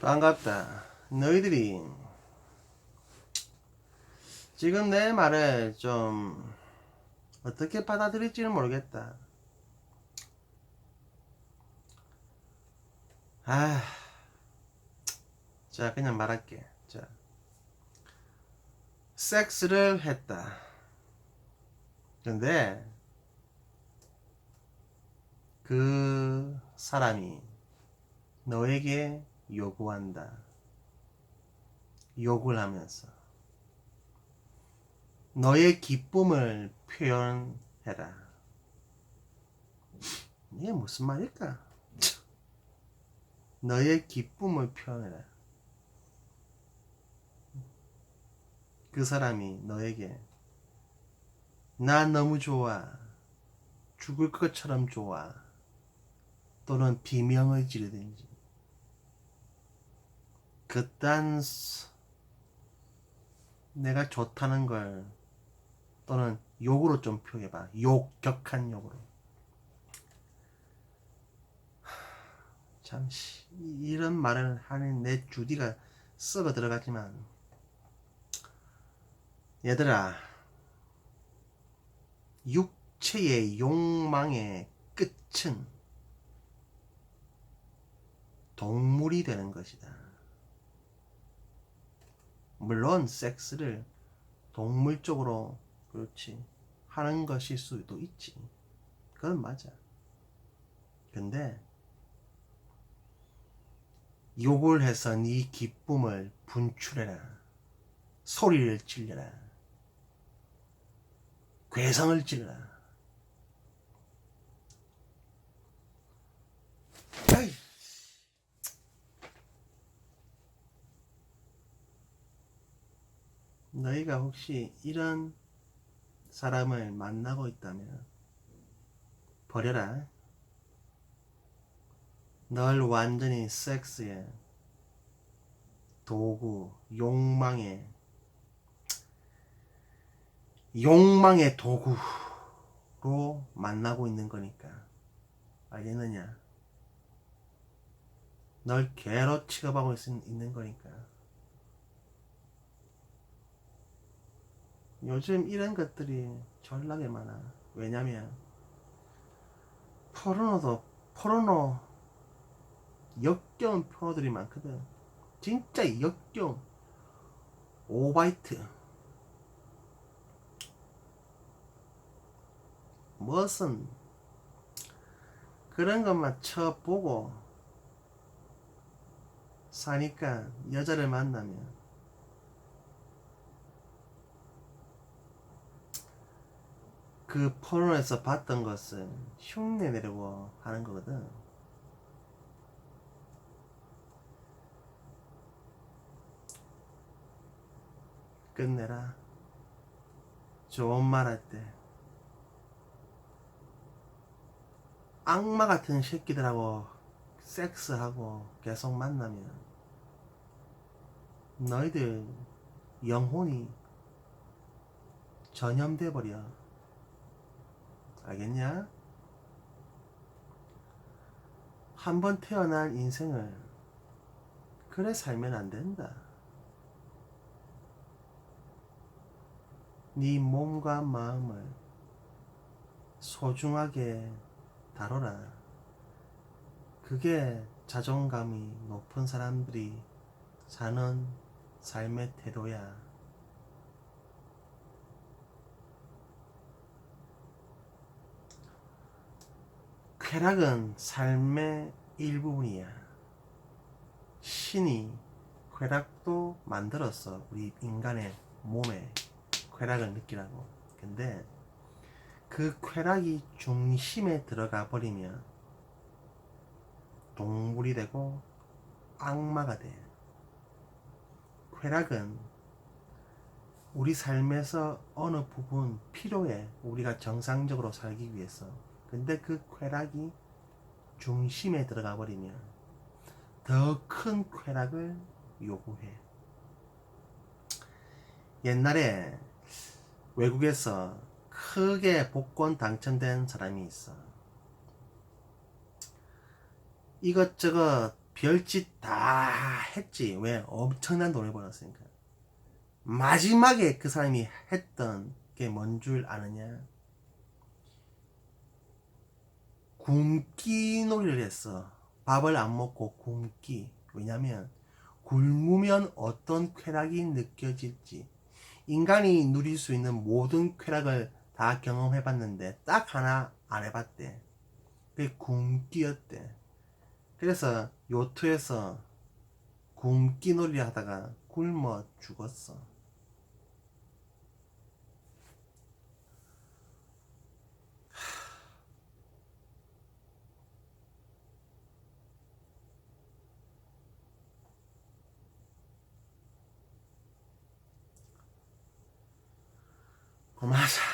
반갑다. 너희들이 지금 내 말을 좀 어떻게 받아들일지는 모르겠다. 아, 자 그냥 말할게. 자, 섹스를 했다. 근데 그 사람이 너에게 요구한다. 욕을 하면서 너의 기쁨을 표현해라. 이게 무슨 말일까? 참. 너의 기쁨을 표현해라. 그 사람이 너에게 나 너무 좋아. 죽을 것처럼 좋아. 또는 비명을 지르든지 그딴 스- 내가 좋다는 걸 또는 욕으로 좀 표해봐. 욕, 격한 욕으로. 이- 이런 말을 하는 내 주디가 썩어 들어가지만, 얘들아, 육체의 욕망의 끝은 동물이 되는 것이다. 물론 섹스를 동물적으로 그렇지 하는 것일 수도 있지. 그건 맞아. 근데 욕을 해서 네 기쁨을 분출해라. 소리를 질러라. 괴성을 질러라. 아이. 너희가 혹시 이런 사람을 만나고 있다면 버려라. 널 완전히 섹스에 도구, 욕망의 욕망의 도구로 만나고 있는 거니까 알겠느냐? 널 개로 취급하고 있, 있는 거니까. 요즘 이런 것들이 졸라게 많아. 왜냐면 포르노도 포르노 역겨운 포르노들이 많거든. 진짜 역겨운 오바이트 무슨 그런 것만 쳐보고 사니까 여자를 만나면 그 포르노에서 봤던 것을 흉내 내려고 하는 거거든. 끝내라. 좋은 말 할 때. 악마 같은 새끼들하고 섹스하고 계속 만나면 너희들 영혼이 전염돼 버려. 알겠냐? 한 번 태어난 인생을 그래 살면 안 된다. 네 몸과 마음을 소중하게 다뤄라. 그게 자존감이 높은 사람들이 사는 삶의 태도야. 쾌락은 삶의 일부분이야. 신이 쾌락도 만들었어. 우리 인간의 몸에 쾌락을 느끼라고. 근데 그 쾌락이 중심에 들어가 버리면 동물이 되고 악마가 돼. 쾌락은 우리 삶에서 어느 부분 필요해. 우리가 정상적으로 살기 위해서. 근데 그 쾌락이 중심에 들어가 버리면 더 큰 쾌락을 요구해. 옛날에 외국에서 크게 복권 당첨된 사람이 있어. 이것저것 별짓 다 했지. 왜? 엄청난 돈을 벌었으니까. 마지막에 그 사람이 했던 게 뭔 줄 아느냐? 굶기 놀이를 했어. 밥을 안 먹고 굶기. 왜냐면 굶으면 어떤 쾌락이 느껴질지. 인간이 누릴 수 있는 모든 쾌락을 다 경험해 봤는데 딱 하나 안 해봤대. 그게 굶기였대. 그래서 요트에서 굶기 놀이 하다가 굶어 죽었어. 그만하자.